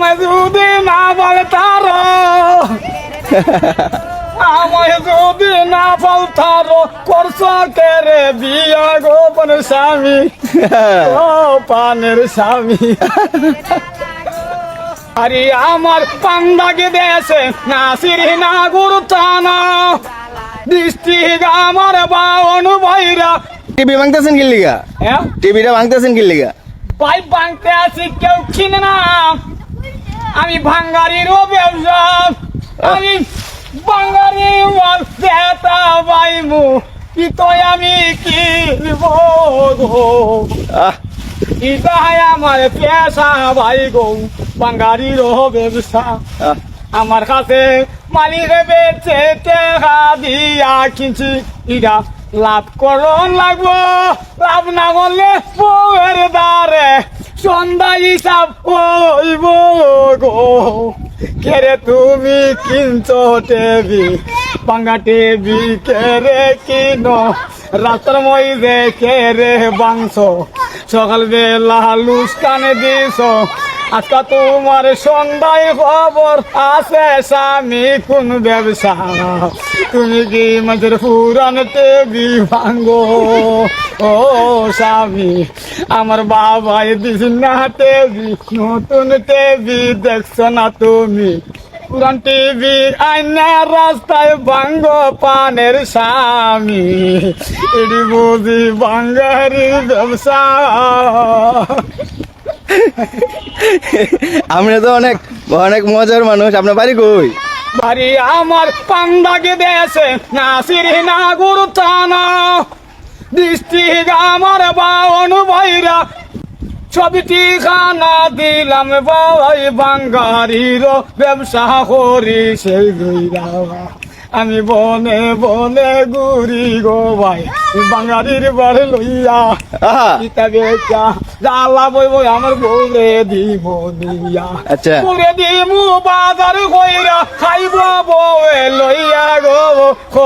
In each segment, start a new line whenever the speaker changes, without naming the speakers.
আমায় যদি না বলে তার আমায় যদি না বল তার করছ কেরে বিয়া গোপন স্বামী ও পানের স্বামী আরে আমার পান্দাকে দেশে নাসির না গুরু টানা দৃষ্টি আমার বাউন ভাইরা
টিভি ভাঙতেছেন কি লিগা
হ্যাঁ
টিভিটা ভাঙতেছেন কি লিগা
পাইপ ভাঙতে আছি কেউ চিনে না আমি ভাঙ্গারিরও ব্যবসা আমি বাঙ্গারি দেতা বাইমু কি তো আমি কি ইতাই আমার পেশা ভাই গো? বাঙ্গারিরও ব্যবসা আমার কাছে মালিক বেচে টেকা দিয়া কিনছি। ইরা লাভ করন লাগবো। লাভ না করলে বউয়ের দ্বারে সন্ধ্যা হিসাব হইব গো। কেরে তুমি কিনছ টেবি? পাঙ্গা টেবি কেরে কিনো? রাত্র মধ্যে কেরে বাংশ? সকাল বেলা লুস্কানে দিছ। আজকা তোমার সন্ধ্যায় খবর আছে স্বামী, কোন ব্যবসা? তুমি কি মাঝের পুরান টেবি ভাঙ্গো ও স্বামী, আমার বাবাই দিস না টেবি, নতুন টেবি দেখছ না তুমি? পুরান টিভি আইনা রাস্তায় ভাঙ্গ পানের স্বামী। এটি বুঝি বাঙ্গারির ব্যবসা।
আপনি তো অনেক অনেক মজার মানুষ। আপনার বাড়ি কই?
বাড়ি আমার পান্দাকে দেশে নাসির না টানা দৃষ্টি আমার বাউন ভাইরা, ছবিটি খানা দিলাম বাই বাঙ্গারির ব্যবসা করি সেই গইরা আমি বনে বনে ঘুরি গো ভাই। বাঙালির বারে লইয়া জ্বালা বই বই আমার বলে দিব
আচ্ছা।
বাজার কইরা খাইব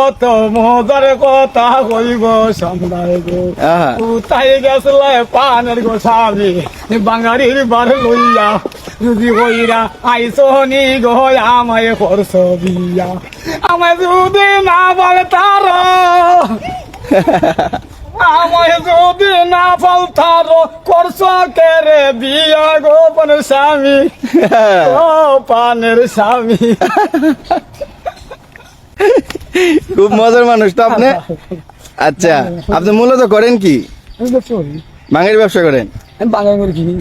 কত মজার কথা কইব সন্ধ্যায় গো। উতাই গেছলে পানের গো স্বামী বাঙালির বার লইয়া যদি কইরা আইসনি গো আমায় করছ বিয়া। আমায় যদি না বলে তার আমায় যদি না বল তার করছ কেরে বিয়া গোপন স্বামী? ও পানের স্বামী।
খুব মজার মানুষ তো আপনি? আচ্ছা আপনি মূলত করেন কি? বাঙালি ব্যবসা করেন?
আমি বাঙালি কিনি